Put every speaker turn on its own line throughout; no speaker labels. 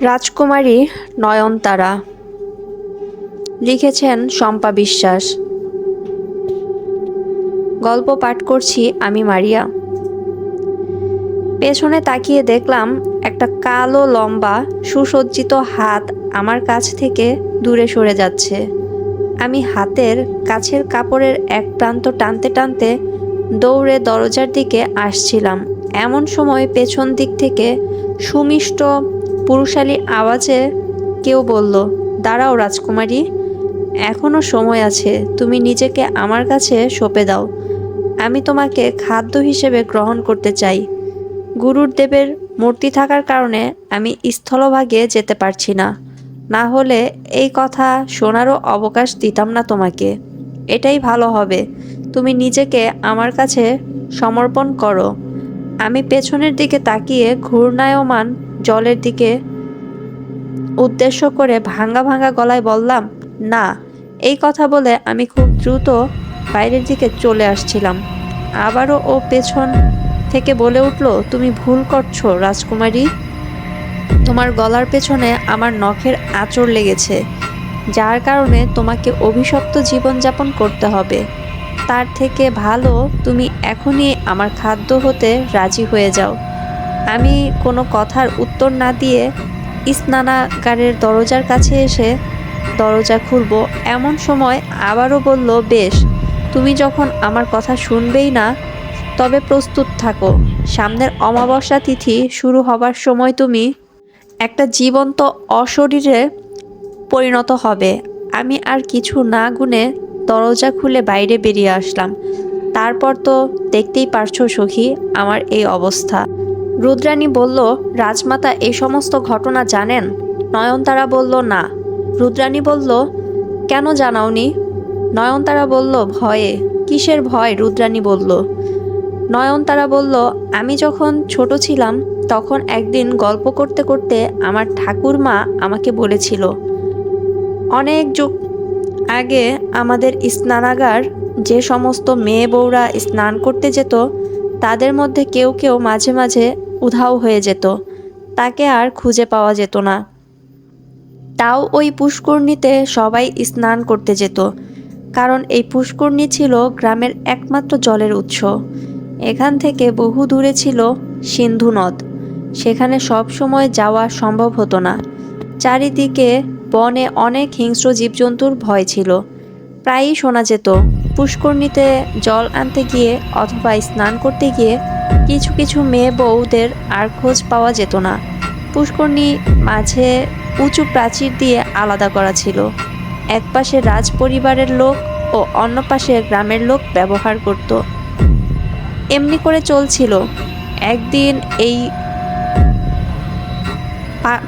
রাজকুমারী নয়নতারা। লিখেছেন শম্পা বিশ্বাস। গল্প পাঠ করছি আমি, মারিয়া। পেছনে তাকিয়ে দেখলাম একটা কালো, লম্বা, সুসজ্জিত হাত আমার কাছ থেকে দূরে সরে যাচ্ছে। আমি হাতের কাছের কাপড়ের এক প্রান্ত টানতে টানতে দৌড়ে দরজার দিকে আসছিলাম। এমন সময় পেছন দিক থেকে সুমিষ্ট পুরুষালী আওয়াজে কেউ বলল, দাঁড়াও রাজকুমারী, এখনও সময় আছে, তুমি নিজেকে আমার কাছে সঁপে দাও। আমি তোমাকে খাদ্য হিসেবে গ্রহণ করতে চাই। গুরুর দেবের মূর্তি থাকার কারণে আমি স্থলভাগে যেতে পারছি না। না হলে এই কথা শোনারও অবকাশ দিতাম না তোমাকে। এটাই ভালো হবে। তুমি নিজেকে আমার কাছে সমর্পণ করো। আমি পেছনের দিকে তাকিয়ে ঘূর্ণায়মান জলের দিকে উদ্দেশ্য করে ভাঙা ভাঙা গলায় বললাম, না, এই কথা বলে আমি খুব দ্রুত বাইরের দিকে চলে আসছিলাম। আবারও ও পেছন থেকে বলে উঠল, তুমি ভুল করছ, রাজকুমারী। তোমার গলার পেছনে আমার নখের আঁচড় লেগেছে, যার কারণে তোমাকে অভিশপ্ত জীবনযাপন করতে হবে। তার থেকে ভালো, তুমি এখনই আমার খাদ্য হতে রাজি হয়ে যাও। আমি কোনো কথার উত্তর না দিয়ে স্নানাগারের দরজার কাছে এসে দরজা খুলব। এমন সময় আবারও বলল, বেশ, তুমি যখন আমার কথা শুনবেই না, তবে প্রস্তুত থাকো। সামনের অমাবস্যা তিথি শুরু হবার সময় তুমি একটা জীবন্ত অশরীরে পরিণত হবে। আমি আর কিছু না গুনে দরজা খুলে বাইরে বেরিয়ে আসলাম। তারপর তো দেখতেই পারছ সখী, আমার এই অবস্থা। রুদ্রাণী বলল, রাজমাতা এই সমস্ত ঘটনা জানেন? নয়নতারা বলল, না। রুদ্রাণী বলল, কেন জানাওনি? নয়নতারা বলল, ভয়ে। কিসের ভয়? রুদ্রাণী বলল। নয়নতারা বলল, আমি যখন ছোট ছিলাম, তখন একদিন গল্প করতে করতে আমার ঠাকুরমা আমাকে বলেছিল, অনেক যুগ আগে আমাদের স্নানাগার, যে সমস্ত মেয়ে বউরা স্নান করতে যেত, তাদের মধ্যে কেউ কেউ মাঝে মাঝে উধাও হয়ে যেত। তাকে আর খুঁজে পাওয়া যেত না। তাও ওই পুষ্করণীতে সবাই স্নান করতে যেত, কারণ এই পুষ্করণী ছিল গ্রামের একমাত্র জলের উৎস। এখান থেকে বহু দূরে ছিল সিন্ধু নদ। সেখানে সব সময় যাওয়া সম্ভব হতো না। চারিদিকে বনে অনেক হিংস্র জীবজন্তুর ভয় ছিল। প্রায়ই শোনা যেত, পুষ্করণীতে জল আনতে গিয়ে অথবা স্নান করতে গিয়ে কিছু কিছু মেয়ে বউদের আর খোঁজ পাওয়া যেত না। পুষ্করণী মাঝে উঁচু প্রাচীর দিয়ে আলাদা করা ছিল। এক পাশে রাজ পরিবারের লোক ও অন্য পাশে গ্রামের লোক ব্যবহার করত। এমনি করে চলছিল। একদিন এই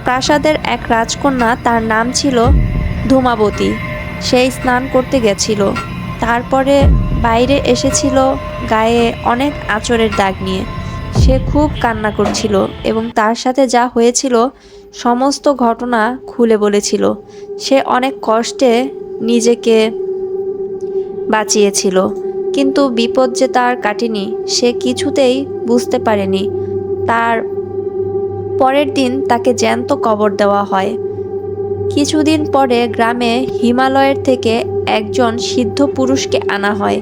প্রাসাদের এক রাজকন্যা তার নাম ছিল ধূমাবতী। সেই স্নান করতে গেছিল। তারপরে বাইরে এসেছিল গায়ে অনেক আঁচড়ের দাগ নিয়ে। সে খুব কান্না করছিল এবং তার সাথে যা হয়েছিল, সমস্ত ঘটনা খুলে বলেছিল। সে অনেক কষ্টে নিজেকে বাঁচিয়েছিল, কিন্তু বিপদ যে তার কাটেনি, সে কিছুতেই বুঝতে পারেনি। তার পরের দিন তাকে জ্যান্ত কবর দেওয়া হয়। কিছুদিন পরে গ্রামে হিমালয়ের থেকে একজন সিদ্ধ পুরুষকে আনা হয়।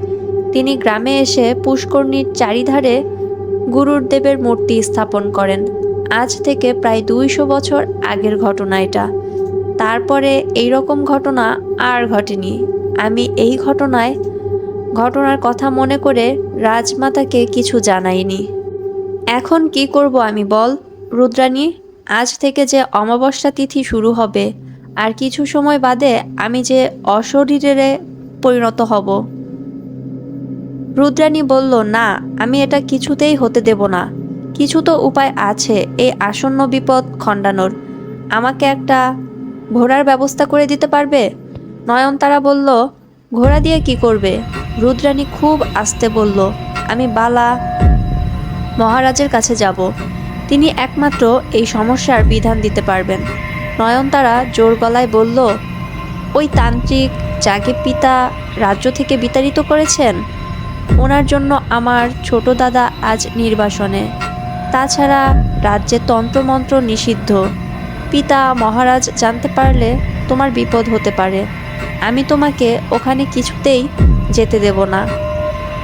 তিনি গ্রামে এসে পুষ্করণীর চারিধারে গুরুর দেবের মূর্তি স্থাপন করেন। আজ থেকে প্রায় দুইশো বছর আগের ঘটনা এটা। তারপরে এই রকম ঘটনা আর ঘটেনি। আমি এই ঘটনায়, ঘটনার কথা মনে করে রাজমাতাকে কিছু জানাইনি। এখন কি করব আমি বল, রুদ্রাণী? আজ থেকে যে অমাবস্যা তিথি শুরু হবে, আর কিছু সময় বাদে আমি যে অশরীরে পরিণত হব। রুদ্রাণী বলল, না, আমি এটা কিছুতেই হতে দেব না। কিছু তো উপায় আছে এই আসন্ন বিপদ খণ্ডানোর। আমাকে একটা ঘোড়ার ব্যবস্থা করে দিতে পারবে? নয়নতারা বলল, ঘোড়া দিয়ে কি করবে? রুদ্রাণী খুব আস্তে বলল, আমি বালা মহারাজের কাছে যাব। তিনি একমাত্র এই সমস্যার বিধান দিতে পারবেন। নয়নতারা জোর গলায় বলল, ওই তান্ত্রিক যাকে পিতা রাজ্য থেকে বিতাড়িত করেছেন ওনার জন্য আমার ছোট দাদা আজ নির্বাসনে। তাছাড়া রাজ্যে তন্ত্রমন্ত্র নিষিদ্ধ। পিতা মহারাজ জানতে পারলে তোমার বিপদ হতে পারে। আমি তোমাকে ওখানে কিছুতেই যেতে দেব না।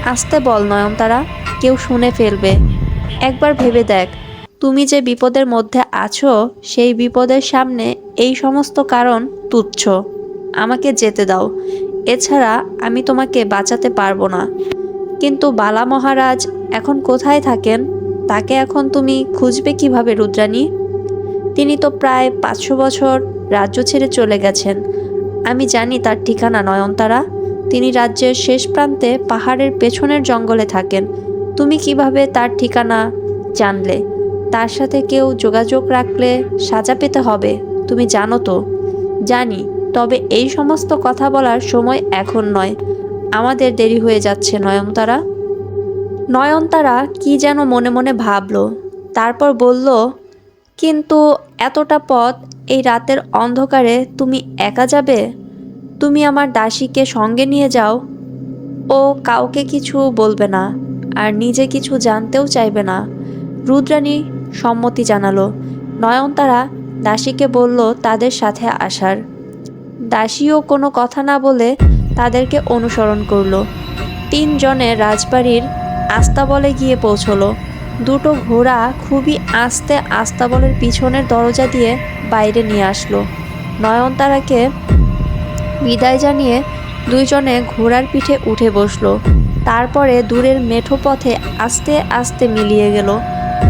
আসতে বল নয়নতারা, কেউ শুনে ফেলবে। একবার ভেবে দেখ, তুমি যে বিপদের মধ্যে আছো, সেই বিপদের সামনে এই সমস্ত কারণ তুচ্ছ। আমাকে যেতে দাও। এছাড়া আমি তোমাকে বাঁচাতে পারব না। কিন্তু বালা মহারাজ এখন কোথায় থাকেন? তাকে এখন তুমি খুঁজবে কীভাবে, রুদ্রাণী? তিনি তো প্রায় পাঁচশো বছর রাজ্য ছেড়ে চলে গেছেন। আমি জানি তার ঠিকানা, নয়নতারা। তিনি রাজ্যের শেষ প্রান্তে পাহাড়ের পেছনের জঙ্গলে থাকেন। তুমি কীভাবে তার ঠিকানা জানলে? তার সাথে কেউ যোগাযোগ রাখলে সাজা পেতে হবে, তুমি জানো তো। জানি, তবে এই সমস্ত কথা বলার সময় এখন নয়। আমাদের দেরি হয়ে যাচ্ছে, নয়নতারা। নয়নতারা কি যেন মনে মনে ভাবলো, তারপর বলল, কিন্তু এতটা পথ এই রাতের অন্ধকারে তুমি একা যাবে? তুমি আমার দাসীকে সঙ্গে নিয়ে যাও। ও কাউকে কিছু বলবে না আর নিজে কিছু জানতেও চাইবে না। রুদ্রাণী সম্মতি জানালো। নয়নতারা দাসীকে বলল, তাদের সাথে আসার। দাসীও কোনো কথা না বলে তাদেরকে অনুসরণ করল। তিনজনে রাজবাড়ির আস্তাবলে গিয়ে পৌঁছলো। দুটো ঘোড়া খুবই আস্তে আস্তাবলের পিছনের দরজা দিয়ে বাইরে নিয়ে আসলো। নয়নতারাকে বিদায় জানিয়ে দুইজনে ঘোড়ার পিঠে উঠে বসল। তারপরে দূরের মেঠো পথে আস্তে আস্তে মিলিয়ে গেল।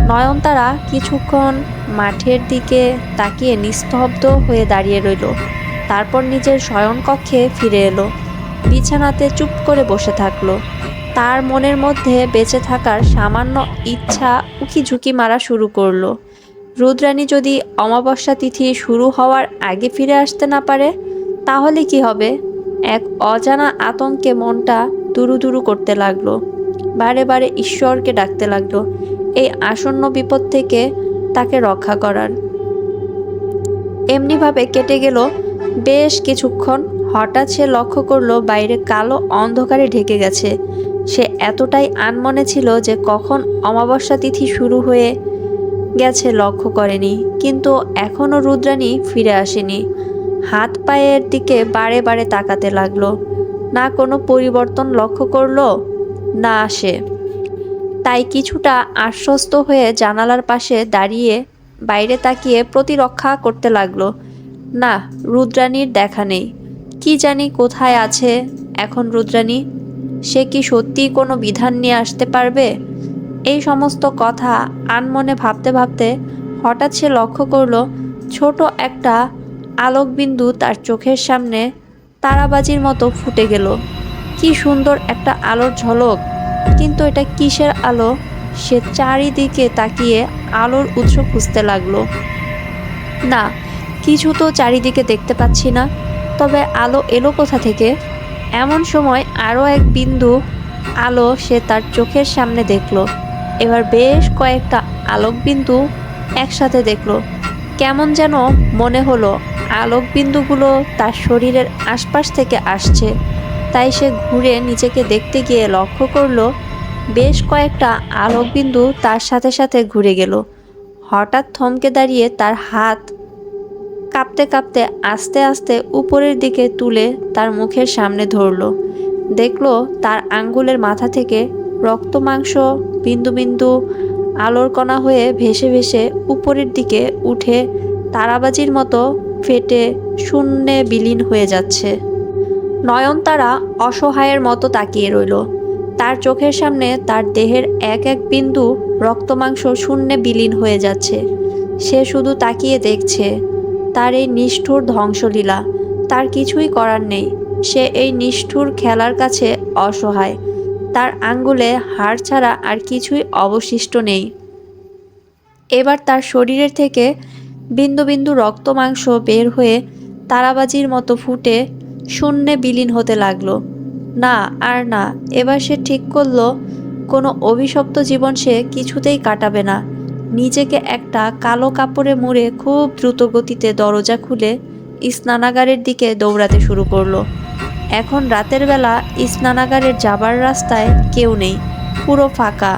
নয়নতারা কিছুক্ষণ মাঠের দিকে তাকিয়ে নিস্তব্ধ হয়ে দাঁড়িয়ে রইল। তারপর নিজের শয়নকক্ষে ফিরে এলো। বিছানাতে চুপ করে বসে থাকল। তার মনের মধ্যে বেঁচে থাকার সামান্য ইচ্ছা উকি ঝুঁকি মারা শুরু করল। রুদ্রাণী যদি অমাবস্যা তিথি শুরু হওয়ার আগে ফিরে আসতে না পারে, তাহলে কি হবে? এক অজানা আতঙ্কে মনটা দুরু দুরু করতে লাগল। বারে বারে ঈশ্বরকে ডাকতে লাগল। এই আসন্ন বিপদ থেকে তাকে রক্ষা করার। এমনিভাবে কেটে গেল বেশ কিছুক্ষণ হঠাৎ সে লক্ষ্য করল বাইরে কালো অন্ধকারে ঢেকে গেছে। সে এতটাই আনমনে ছিল যে কখন অমাবস্যা তিথি শুরু হয়ে গেছে লক্ষ্য করেনি, কিন্তু এখনও রুদ্রাণী ফিরে আসেনি। হাত পায়ের দিকে বারে বারে তাকাতে লাগল। না কোনো পরিবর্তন লক্ষ্য করল, না আসে। তাই কিছুটা আশ্বস্ত হয়ে জানালার পাশে দাঁড়িয়ে বাইরে তাকিয়ে প্রতিরক্ষা করতে লাগল। না, রুদ্রাণীর দেখা নেই। কি জানি কোথায় আছে, এখন রুদ্রাণী, সে কি সত্যিই কোনো বিধান নিয়ে আসতে পারবে? এই সমস্ত কথা আনমনে ভাবতে ভাবতে হঠাৎ সে লক্ষ্য করল, ছোট একটা আলোকবিন্দু তার চোখের সামনে তারাবাজির মতো ফুটে গেল। কি সুন্দর একটা আলোর ঝলক, কিন্তু এটা কিসের আলো? সে চারিদিকে তাকিয়ে আলোর উৎস খুঁজতে লাগল। না, কিছু তো চারিদিকে দেখতে পাচ্ছি না। তবে আলো এলো কোথা থেকে? এমন সময় আরও এক বিন্দু আলো সে তার চোখের সামনে দেখল। এবার বেশ কয়েকটা আলোক বিন্দু একসাথে দেখল। কেমন যেন মনে হলো আলোক বিন্দুগুলো তার শরীরের আশপাশ থেকে আসছে। তাই সে ঘুরে নিজেকে দেখতে গিয়ে লক্ষ্য করল, বেশ কয়েকটা আলোক বিন্দু তার সাথে সাথে ঘুরে গেল। হঠাৎ থমকে দাঁড়িয়ে তার হাত কাঁপতে কাঁপতে আস্তে আস্তে উপরের দিকে তুলে তার মুখের সামনে ধরলো। দেখল তার আঙ্গুলের মাথা থেকে রক্ত মাংস, বিন্দু বিন্দু আলোর কণা হয়ে ভেসে ভেসে উপরের দিকে উঠে তারাবাজির মতো ফেটে শূন্যে বিলীন হয়ে যাচ্ছে। নয়নতারা অসহায়ের মতো তাকিয়ে রইল। তার চোখের সামনে তার দেহের এক এক বিন্দু রক্তমাংস শূন্যে বিলীন হয়ে যাচ্ছে। সে শুধু তাকিয়ে দেখছে। তার এই নিষ্ঠুর ধ্বংসলীলা। তার কিছুই করার নেই। সে এই নিষ্ঠুর খেলার কাছে অসহায়। তার আঙ্গুলে হাড় ছাড়া আর কিছুই অবশিষ্ট নেই। এবার তার শরীরের থেকে বিন্দু বিন্দু রক্ত মাংস বের হয়ে তারাবাজির মতো ফুটে শূন্যে বিলীন হতে লাগল। না, আর না, এবার সে ঠিক করল, কোনো অভিশপ্ত জীবন সে কিছুতেই কাটাবে না। নিজেকে একটা কালো কাপড়ে মুড়ে খুব দ্রুত গতিতে দরজা খুলে স্নানাগারের দিকে দৌড়াতে শুরু করল। এখন রাতের বেলা স্নানাগারের যাবার রাস্তায় কেউ নেই, পুরো ফাঁকা।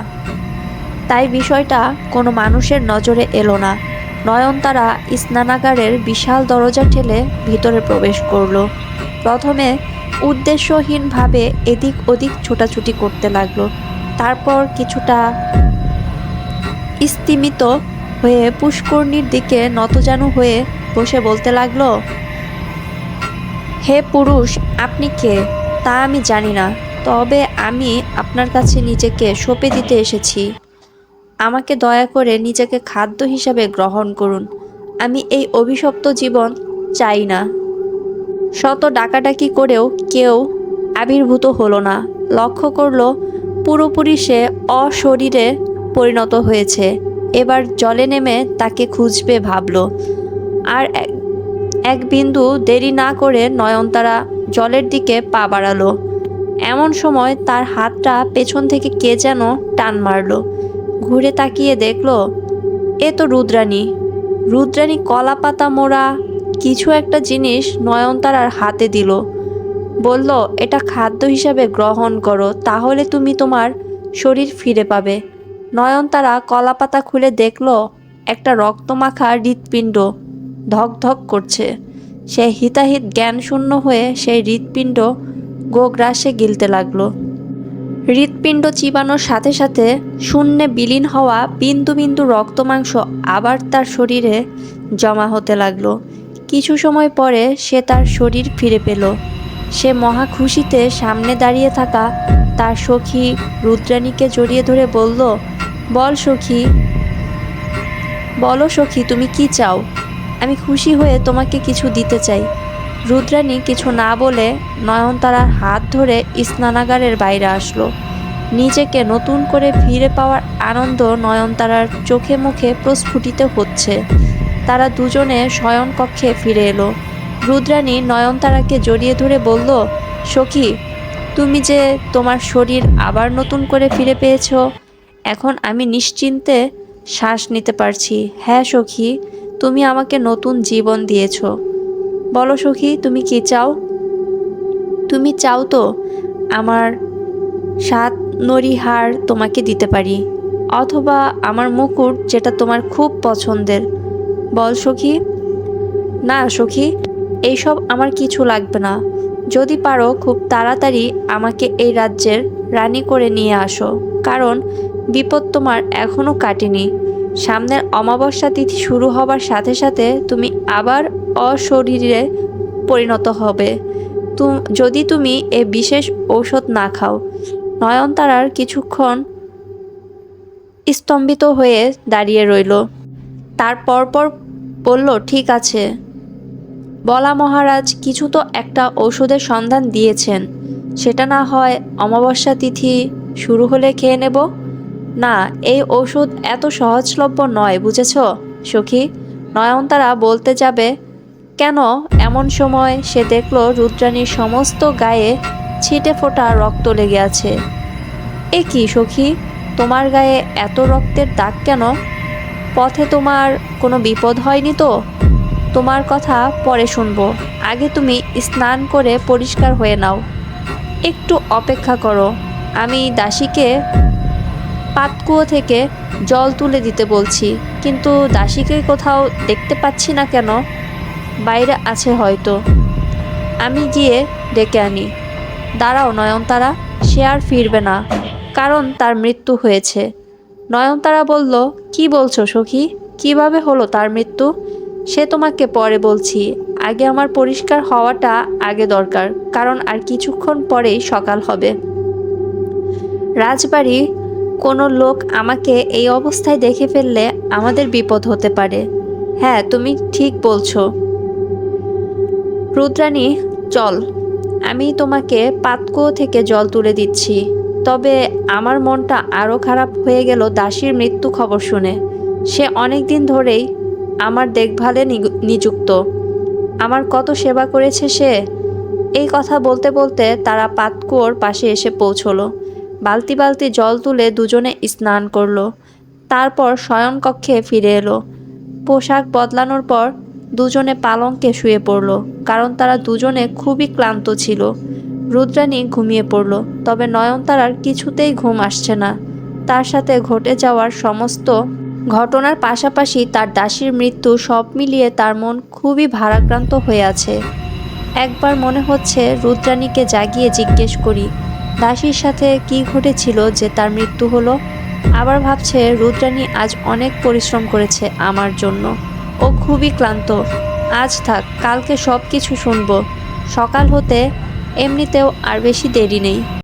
তাই বিষয়টা কোনো মানুষের নজরে এলো না। নয়নতারা স্নানাগারের বিশাল দরজা ঠেলে ভিতরে প্রবেশ করল। প্রথমে উদ্দেশ্যহীনভাবে এদিক ওদিক ছোটাছুটি করতে লাগল। তারপর কিছুটা স্তিমিত হয়ে পুষ্করণীর দিকে নতজানু হয়ে বসে বলতে লাগল, হে পুরুষ, আপনি কে? তা আমি জানি না, তবে আমি আপনার কাছে নিজেকে সঁপে দিতে এসেছি। আমাকে দয়া করে নিজেকে খাদ্য হিসাবে গ্রহণ করুন। আমি এই অভিশপ্ত জীবন চাই না। শত ডাকাডাকি করেও কেউ আবির্ভূত হলো না। লক্ষ্য করল পুরোপুরি সে অশরীরে পরিণত হয়েছে। এবার জলে নেমে তাকে খুঁজবে ভাবল। আর এক বিন্দু দেরি না করে নয়নতারা জলের দিকে পা বাড়ালো। এমন সময় তার হাতটা পেছন থেকে কে যেন টান মারলো। ঘুরে তাকিয়ে দেখল, এ তো রুদ্রাণী। রুদ্রাণী কলা পাতা মোড়া কিছু একটা জিনিস নয়নতারার হাতে দিল। বলল, এটা খাদ্য হিসাবে গ্রহণ করো, তাহলে তুমি তোমার শরীর ফিরে পাবে। নয়নতারা কলাপাতা খুলে দেখল একটা রক্তমাখা হৃৎপিণ্ড ধকধক করছে। সে হিতাহিত জ্ঞানশূন্য হয়ে সেই হৃৎপিণ্ড গোগ্রাসে গিলতে লাগল। হৃৎপিণ্ড চিবানোর সাথে সাথে শূন্যে বিলীন হওয়া বিন্দু বিন্দু রক্তমাংস আবার তার শরীরে জমা হতে লাগল। কিছু সময় পরে সে তার শরীর ফিরে পেল। সে মহা খুশিতে সামনে দাঁড়িয়ে থাকা তার সখী রুদ্রাণীকে জড়িয়ে ধরে বলল বল সখী। বলো সখী, তুমি কি চাও? আমি খুশি হয়ে তোমাকে কিছু দিতে চাই। রুদ্রাণী কিছু না বলে নয়নতারার হাত ধরে স্নানাগারের বাইরে আসলো। নিজেকে নতুন করে ফিরে পাওয়ার আনন্দ নয়নতারার চোখে মুখে প্রস্ফুটিত হচ্ছে। তারা দুজনে শয়নকক্ষে ফিরে এলো। রুদ্রাণী নয়নতারাকে জড়িয়ে ধরে বলল, সখী, তুমি যে তোমার শরীর আবার নতুন করে ফিরে পেয়েছ এখন আমি নিশ্চিন্তে শ্বাস নিতে পারছি। হ্যাঁ সখী, তুমি আমাকে নতুন জীবন দিয়েছ। বলো সখী, তুমি কি চাও? তুমি চাও তো আমার সাত নড়িহার তোমাকে দিতে পারি, অথবা আমার মুকুট যেটা তোমার খুব পছন্দের। বল সখী। না সখী, এইসব আমার কিছু লাগবে না। যদি পারো, খুব তাড়াতাড়ি আমাকে এই রাজ্যের রানী করে নিয়ে আসো। কারণ বিপদ তোমার এখনও কাটেনি। সামনের অমাবস্যা তিথি শুরু হবার সাথে সাথে তুমি আবার অশরীরে পরিণত হবে। যদি তুমি এ বিশেষ ঔষধ না খাও, নয়নতারার কিছুক্ষণ স্তম্ভিত হয়ে দাঁড়িয়ে রইল। তার পরপর বলল, ঠিক আছে। বলা মহারাজ কিছু তো একটা ঔষধের সন্ধান দিয়েছেন। সেটা না হয় অমাবস্যা তিথি শুরু হলে খেয়ে নেব? না, এই ঔষধ এত সহজলভ্য নয়, বুঝেছ? সখী, নয়নতারা বলতে যাবে, কেন? এমন সময় সে দেখল রুদ্রাণীর সমস্ত গায়ে ছিটে ফোটা রক্ত লেগে আছে। এ কি সখী? তোমার গায়ে এত রক্তের দাগ কেন? পথে তোমার কোনো বিপদ হয়নি তো? তোমার কথা পরে শুনব। আগে তুমি স্নান করে পরিষ্কার হয়ে নাও। একটু অপেক্ষা করো। আমি দাসীকে পাতকুয়ো থেকে জল তুলে দিতে বলছি, কিন্তু দাসীকে কোথাও দেখতে পাচ্ছি না কেন? বাইরে আছে হয়তো। আমি গিয়ে ডেকে আনি। দাঁড়াও, নয়নতারা, সে আর ফিরবে না, কারণ তার মৃত্যু হয়েছে। নয়নতারা বলল, কি বলছো সখী? কীভাবে হলো তার মৃত্যু? সে তোমাকে পরে বলছি, আগে আমার পরিষ্কার হওয়াটা আগে দরকার, কারণ আর কিছুক্ষণ পরেই সকাল হবে। রাজবাড়ি কোনো লোক আমাকে এই অবস্থায় দেখে ফেললে আমাদের বিপদ হতে পারে। হ্যাঁ তুমি ঠিক বলছো। রুদ্রাণী, চল। আমি তোমাকে পাতকুয়ো থেকে জল তুলে দিচ্ছি। তবে আমার মনটা আরও খারাপ হয়ে গেল দাসীর মৃত্যু খবর শুনে। সে অনেক দিন ধরেই আমার দেখভালে নিযুক্ত। আমার কত সেবা করেছে সে? এই কথা বলতে বলতে তারা পাতকুয়োর পাশে এসে পৌঁছলো। বালতি বালতি জল তুলে দুজনে স্নান করল। তারপর শয়নকক্ষে ফিরে এলো। পোশাক বদলানোর পর দুজনে পালঙ্কে শুয়ে পড়ল, কারণ তারা দুজনে খুবই ক্লান্ত ছিল। রুদ্রাণী ঘুমিয়ে পড়ল, তবে নয়নতারার কিছুতেই ঘুম আসছে না। তার সাথে ঘটে যাওয়ার সমস্ত ঘটনার পাশাপাশি তার দাসীর মৃত্যু সব মিলিয়ে তার মন খুবই ভারাক্রান্ত হয়ে আছে। একবার মনে হচ্ছে রুদ্রাণীকে জাগিয়ে জিজ্ঞেস করি দাসীর সাথে কি ঘটেছিল যে তার মৃত্যু হলো? আবার ভাবছে, রুদ্রাণী আজ অনেক পরিশ্রম করেছে আমার জন্য। ও খুবই ক্লান্ত। আজ থাক, কালকে সব কিছু শুনব। সকাল হতে এমনিতেও আর বেশি দেরি নেই।